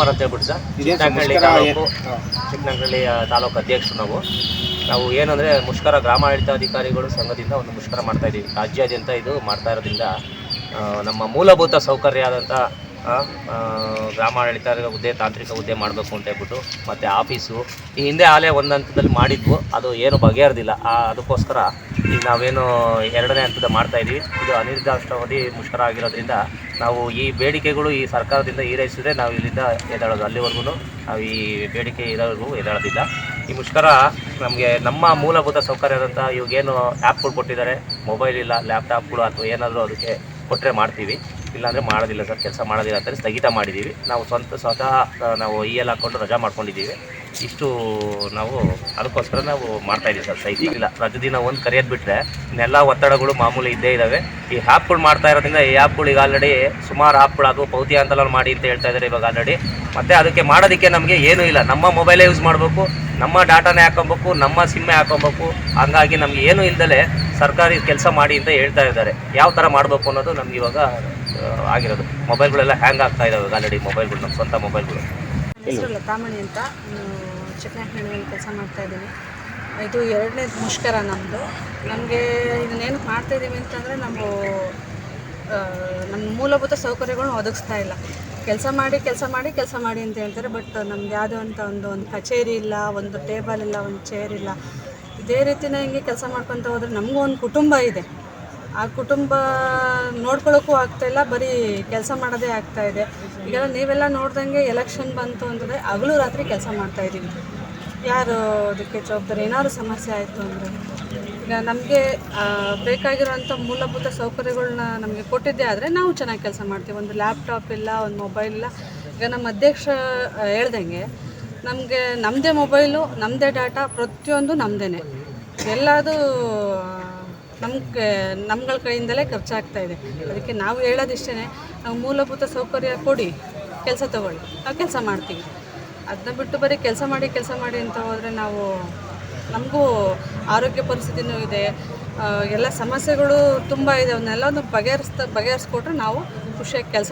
ಹೇಳ್ಬಿಟ್ಟು ಸರ್. ಚಿಕ್ಕನಹಳ್ಳಿ ತಾಲೂಕು ಚಿಕ್ಕನಹಳ್ಳಿ ತಾಲೂಕು ಅಧ್ಯಕ್ಷರು ನಾವು. ನಾವು ಏನಂದರೆ ಮುಷ್ಕರ ಗ್ರಾಮಾಡಳಿತಾಧಿಕಾರಿಗಳು ಸಂಘದಿಂದ ಒಂದು ಮುಷ್ಕರ ಮಾಡ್ತಾ ಇದ್ದೀವಿ. ರಾಜ್ಯಾದ್ಯಂತ ಇದು ಮಾಡ್ತಾ ಇರೋದ್ರಿಂದ ನಮ್ಮ ಮೂಲಭೂತ ಸೌಕರ್ಯ ಆದಂಥ ಗ್ರಾಮಾಡಳಿತ ಹುದ್ದೆ, ತಾಂತ್ರಿಕ ಹುದ್ದೆ ಮಾಡಬೇಕು ಅಂತ ಹೇಳ್ಬಿಟ್ಟು ಮತ್ತು ಆಫೀಸು. ಈ ಹಿಂದೆ ಆಲೇ ಒಂದು ಹಂತದಲ್ಲಿ ಮಾಡಿದ್ವು. ಅದು ಏನು ಬಗೆಹರಿದಿಲ್ಲ. ಅದಕ್ಕೋಸ್ಕರ ಈಗ ನಾವೇನು ಎರಡನೇ ಹಂತದ ಮಾಡ್ತಾ ಇದ್ದೀವಿ ಇದು ಅನಿರ್ದಿಷ್ಟಾವಧಿ ಮುಷ್ಕರ ಆಗಿರೋದ್ರಿಂದ ನಾವು ಈ ಬೇಡಿಕೆಗಳು ಈ ಸರ್ಕಾರದಿಂದ ಈಡೇರಿಸಿದ್ರೆ ನಾವು ಇಲ್ಲಿಂದ ಎದ್ದೇಳೋದು. ಅಲ್ಲಿವರೆಗೂ ನಾವು ಈ ಬೇಡಿಕೆ ಇರೋವರೆಗೂ ಎದ್ದೇಳೋದಿಲ್ಲ. ಈ ಮುಷ್ಕರ ನಮಗೆ ನಮ್ಮ ಮೂಲಭೂತ ಸೌಕರ್ಯ ಸೌಕರ್ಯದಂಥ ಇವಾಗೇನು ಆ್ಯಪ್ಗಳು ಕೊಟ್ಟಿದ್ದಾರೆ. ಮೊಬೈಲ್ ಇಲ್ಲ ಲ್ಯಾಪ್ಟಾಪ್ಗಳು ಅಥವಾ ಏನಾದರೂ ಅದಕ್ಕೆ ಕೊಟ್ಟರೆ ಮಾಡ್ತೀವಿ. ಇಲ್ಲಾಂದರೆ ಮಾಡೋದಿಲ್ಲ ಸರ್, ಕೆಲಸ ಮಾಡೋದಿಲ್ಲ ಅಂತಂದರೆ ಸ್ಥಗಿತ ಮಾಡಿದ್ದೀವಿ. ನಾವು ಸ್ವಂತ, ಸ್ವತಃ ನಾವು ಇ ಎಲ್ ಹಾಕ್ಕೊಂಡು ರಜಾ ಮಾಡ್ಕೊಂಡಿದ್ದೀವಿ. ಇಷ್ಟು ನಾವು ಅದಕ್ಕೋಸ್ಕರ ನಾವು ಮಾಡ್ತಾ ಇದ್ದೀವಿ ಸರ್, ಸೈಟ್. ಇಲ್ಲ ರಜೆ ದಿನ ಒಂದು ಕರೆಯೋದು ಬಿಟ್ಟರೆ ಇನ್ನೆಲ್ಲ ಒತ್ತಡಗಳು ಮಾಮೂಲಿ ಇದ್ದೇ ಇದ್ದಾವೆ ಈ ಆ್ಯಪ್ಗಳು ಮಾಡ್ತಾ ಇರೋದ್ರಿಂದ ಈ ಆ್ಯಪ್ಗಳು ಈಗ ಆಲ್ರೆಡಿ ಸುಮಾರು ಆ್ಯಪ್ಗಳು ಅದು ಪೌತಿ ಮಾಡಿ ಅಂತ ಹೇಳ್ತಾ ಇದ್ದಾರೆ ಇವಾಗ ಆಲ್ರೆಡಿ ಮತ್ತು ಅದಕ್ಕೆ ಮಾಡೋದಕ್ಕೆ ನಮಗೆ ಏನೂ ಇಲ್ಲ. ನಮ್ಮ ಮೊಬೈಲೇ ಯೂಸ್ ಮಾಡಬೇಕು, ನಮ್ಮ ಡಾಟಾನೇ ಹಾಕೊಬೇಕು, ನಮ್ಮ ಸಿಮ್ಮೆ ಹಾಕೊಬೇಕು. ಹಂಗಾಗಿ ನಮಗೆ ಏನೂ ಇಲ್ದಲೆ ಸರ್ಕಾರಿ ಕೆಲಸ ಮಾಡಿ ಅಂತ ಹೇಳ್ತಾ ಇದ್ದಾರೆ. ಯಾವ ಥರ ಮಾಡಬೇಕು ಅನ್ನೋದು ನಮ್ಗೆ ಇವಾಗ ಆಗಿರೋದು. ಮೊಬೈಲ್ಗಳೆಲ್ಲ ಹ್ಯಾಂಗ್ ಆಗ್ತಾ ಇದಾವೆ ಆಲ್ರೆಡಿ ಮೊಬೈಲ್ಗಳು ನಮ್ಮ ಸ್ವಂತ ಮೊಬೈಲ್ಗಳು. ಹೆಸರು ಲತಾಮಣಿ ಅಂತ. ಚಿಕ್ಕನಹಳ್ಳಿಯಲ್ಲಿ ಕೆಲಸ ಮಾಡ್ತಾ ಇದ್ದೀನಿ. ಇದು ಎರಡನೇ ಮುಷ್ಕರ ನಮ್ಮದು ನಮಗೆ ಇದನ್ನೇನು ಮಾಡ್ತಾ ಇದ್ದೀವಿ ಅಂತಂದರೆ ನಾವು ನಮ್ಮ ಮೂಲಭೂತ ಸೌಕರ್ಯಗಳನ್ನ ಒದಗಿಸ್ತಾ ಇಲ್ಲ. ಕೆಲಸ ಮಾಡಿ ಕೆಲಸ ಮಾಡಿ ಕೆಲಸ ಮಾಡಿ ಅಂತ ಹೇಳ್ತಾರೆ. ಬಟ್ ನಮ್ಗೆ ಯಾವುದೋ ಅಂತ ಒಂದು ಒಂದು ಕಚೇರಿ ಇಲ್ಲ, ಒಂದು ಟೇಬಲ್ ಇಲ್ಲ, ಒಂದು ಚೇರ್ ಇಲ್ಲ. ಇದೇ ರೀತಿನೇ ಹಿಂಗೆ ಕೆಲಸ ಮಾಡ್ಕೊತ ಹೋದ್ರೆ ನಮಗೂ ಒಂದು ಕುಟುಂಬ ಇದೆ. ಆ ಕುಟುಂಬ ನೋಡ್ಕೊಳ್ಳೋಕ್ಕೂ ಆಗ್ತಾ ಇಲ್ಲ, ಬರೀ ಕೆಲಸ ಮಾಡೋದೇ ಆಗ್ತಾ ಇದೆ. ಈಗ ನೀವೆಲ್ಲ ನೋಡ್ದಂಗೆ ಎಲೆಕ್ಷನ್ ಬಂತು ಅಂದರೆ ಹಗಲು ರಾತ್ರಿ ಕೆಲಸ ಮಾಡ್ತಾ ಇದ್ದೀವಿ. ಯಾರು ಅದಕ್ಕೆ ಜವಾಬ್ದಾರಿ? ಏನಾದ್ರು ಸಮಸ್ಯೆ ಆಯಿತು ಅಂದರೆ? ಈಗ ನಮಗೆ ಬೇಕಾಗಿರುವಂಥ ಮೂಲಭೂತ ಸೌಕರ್ಯಗಳನ್ನ ನಮಗೆ ಕೊಟ್ಟಿದ್ದೇ ಆದರೆ ನಾವು ಚೆನ್ನಾಗಿ ಕೆಲಸ ಮಾಡ್ತೀವಿ. ಒಂದು ಲ್ಯಾಪ್ಟಾಪ್ ಇಲ್ಲ, ಒಂದು ಮೊಬೈಲ್ ಇಲ್ಲ. ಈಗ ನಮ್ಮ ಅಧ್ಯಕ್ಷ ಹೇಳ್ದಂಗೆ ನಮಗೆ ನಮ್ಮದೇ ಮೊಬೈಲು ನಮ್ಮದೇ ಡಾಟಾ, ಪ್ರತಿಯೊಂದು ನಮ್ಮದೇ ಎಲ್ಲದು, ನಮ್ಗೆ, ನಮ್ಗಳ ಕೈಯಿಂದಲೇ ಖರ್ಚಾಗ್ತಾ ಇದೆ. ಅದಕ್ಕೆ ನಾವು ಹೇಳೋದಿಷ್ಟೇ ನಾವು ಮೂಲಭೂತ ಸೌಕರ್ಯ ಕೊಡಿ, ಕೆಲಸ ತಗೊಳ್ಳಿ. ನಾವು ಕೆಲಸ ಮಾಡ್ತೀವಿ. ಅದನ್ನ ಬಿಟ್ಟು ಬರೀ ಕೆಲಸ ಮಾಡಿ ಕೆಲಸ ಮಾಡಿ ಅಂತ ಹೋದರೆ ನಾವು, ನಮಗೂ ಆರೋಗ್ಯ ಪರಿಸ್ಥಿತಿನೂ ಇದೆ. ಎಲ್ಲ ಸಮಸ್ಯೆಗಳು ತುಂಬ ಇದೆ. ಅವನ್ನೆಲ್ಲ ಬಗೆಹರಿಸ್ತಾ, ಬಗೆಹರಿಸ್ಕೊಟ್ರೆ ನಾವು ಖುಷಿಯಾಗಿ ಕೆಲಸ